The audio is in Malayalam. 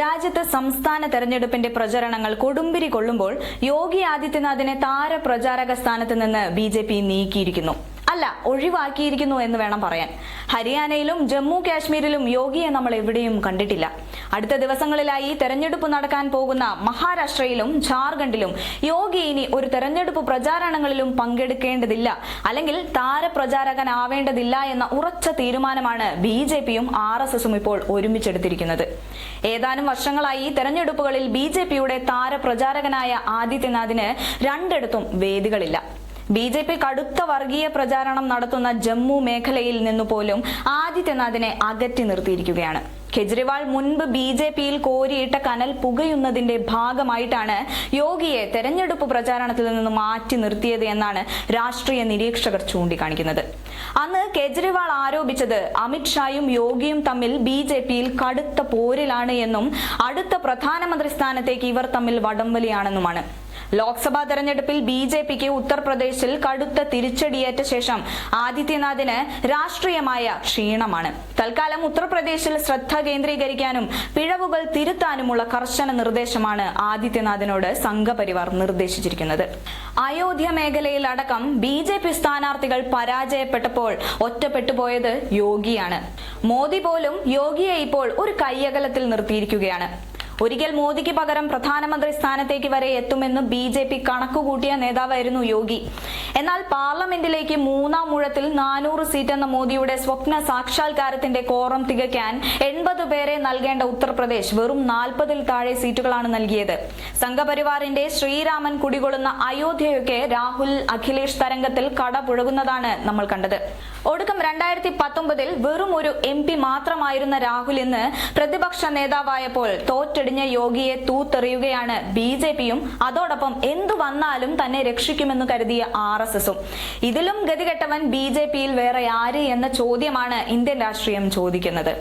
രാജ്യത്ത് സംസ്ഥാന തെരഞ്ഞെടുപ്പിന്റെ പ്രചരണങ്ങൾ കൊടുമ്പിരി കൊള്ളുമ്പോൾ യോഗി ആദിത്യനാഥിനെ താരപ്രചാരക സ്ഥാനത്ത് നിന്ന് ബി നീക്കിയിരിക്കുന്നു. അല്ല ഒഴിവാക്കിയിരിക്കുന്നു എന്ന് വേണം പറയാൻ. ഹരിയാനയിലും ജമ്മു കാശ്മീരിലും യോഗിയെ നമ്മൾ എവിടെയും കണ്ടിട്ടില്ല. അടുത്ത ദിവസങ്ങളിലായി തെരഞ്ഞെടുപ്പ് നടക്കാൻ പോകുന്ന മഹാരാഷ്ട്രയിലും ജാർഖണ്ഡിലും യോഗി ഇനി ഒരു തെരഞ്ഞെടുപ്പ് പ്രചാരണങ്ങളിലും പങ്കെടുക്കേണ്ടതില്ല. അല്ലെങ്കിൽ താരപ്രചാരകനാവേണ്ടതില്ല എന്ന ഉറച്ച തീരുമാനമാണ് ബി ജെ പിയും ആർ എസ് എസും ഇപ്പോൾ ഒരുമിച്ചെടുത്തിരിക്കുന്നത്. ഏതാനും വർഷങ്ങളായി തെരഞ്ഞെടുപ്പുകളിൽ ബി ജെ പിയുടെ താരപ്രചാരകനായ ആദിത്യനാഥിന് രണ്ടിടത്തും വേദികളില്ല. ബി ജെ പി കടുത്ത വർഗീയ പ്രചാരണം നടത്തുന്ന ജമ്മു മേഖലയിൽ നിന്നു പോലും ആദിത്യനാഥിനെ അകറ്റി നിർത്തിയിരിക്കുകയാണ്. കെജ്രിവാൾ മുൻപ് ബി ജെ പിയിൽ കോരിയിട്ട കനൽ പുകയുന്നതിന്റെ ഭാഗമായിട്ടാണ് യോഗിയെ തെരഞ്ഞെടുപ്പ് പ്രചാരണത്തിൽ നിന്ന് മാറ്റി നിർത്തിയത് എന്നാണ് രാഷ്ട്രീയ നിരീക്ഷകർ ചൂണ്ടിക്കാണിക്കുന്നത്. അന്ന് കെജ്രിവാൾ ആരോപിച്ചത് അമിത്ഷായും യോഗിയും തമ്മിൽ ബി ജെ പിയിൽ കടുത്ത പോരിലാണ് എന്നും അടുത്ത പ്രധാനമന്ത്രി സ്ഥാനത്തേക്ക് ഇവർ തമ്മിൽ വടംവലിയാണെന്നുമാണ്. ലോക്സഭാ തെരഞ്ഞെടുപ്പിൽ ബി ജെ പിക്ക് ഉത്തർപ്രദേശിൽ കടുത്ത തിരിച്ചടിയേറ്റ ശേഷം ആദിത്യനാഥിന് രാഷ്ട്രീയമായ ക്ഷീണമാണ്. തൽക്കാലം ഉത്തർപ്രദേശിൽ ശ്രദ്ധ കേന്ദ്രീകരിക്കാനും പിഴവുകൾ തിരുത്താനുമുള്ള കർശന നിർദ്ദേശമാണ് ആദിത്യനാഥിനോട് സംഘപരിവാർ നിർദ്ദേശിച്ചിരിക്കുന്നത്. അയോധ്യ മേഖലയിൽ അടക്കം ബി ജെ പി സ്ഥാനാർത്ഥികൾ പരാജയപ്പെട്ടപ്പോൾ ഒറ്റപ്പെട്ടുപോയത് യോഗിയാണ്. മോദി പോലും യോഗിയെ ഇപ്പോൾ ഒരു കയ്യകലത്തിൽ നിർത്തിയിരിക്കുകയാണ്. ഒരിക്കൽ മോദിക്ക് പകരം പ്രധാനമന്ത്രി സ്ഥാനത്തേക്ക് വരെ എത്തുമെന്ന് ബി ജെ പി കണക്കുകൂട്ടിയ നേതാവായിരുന്നു യോഗി. എന്നാൽ പാർലമെന്റിലേക്ക് മൂന്നാം മുഴത്തിൽ നാനൂറ് സീറ്റ് എന്ന മോദിയുടെ സ്വപ്ന സാക്ഷാത്കാരത്തിന്റെ കോറം തികയ്ക്കാൻ എൺപത് പേരെ നൽകേണ്ട ഉത്തർപ്രദേശ് വെറും നാൽപ്പതിൽ താഴെ സീറ്റുകളാണ് നൽകിയത്. സംഘപരിവാറിന്റെ ശ്രീരാമൻ കുടികൊള്ളുന്ന അയോധ്യയൊക്കെ രാഹുൽ അഖിലേഷ് തരംഗത്തിൽ കടപുഴകുന്നതാണ് നമ്മൾ കണ്ടത്. ഒടുക്കം രണ്ടായിരത്തി പത്തൊമ്പതിൽ വെറും ഒരു എം പി മാത്രമായിരുന്ന രാഹുൽ ഇന്ന് പ്രതിപക്ഷ നേതാവായപ്പോൾ തോറ്റടിഞ്ഞ യോഗിയെ തൂത്തെറിയുകയാണ് ബി ജെ പിയും. അതോടൊപ്പം എന്തു വന്നാലും തന്നെ രക്ഷിക്കുമെന്ന് കരുതിയ ആർ എസ് എസും. ഇതിലും ഗതികെട്ടവൻ ബി ജെ പിയിൽ വേറെ ആര് എന്ന ചോദ്യമാണ് ഇന്ത്യൻ രാഷ്ട്രീയം ചോദിക്കുന്നത്.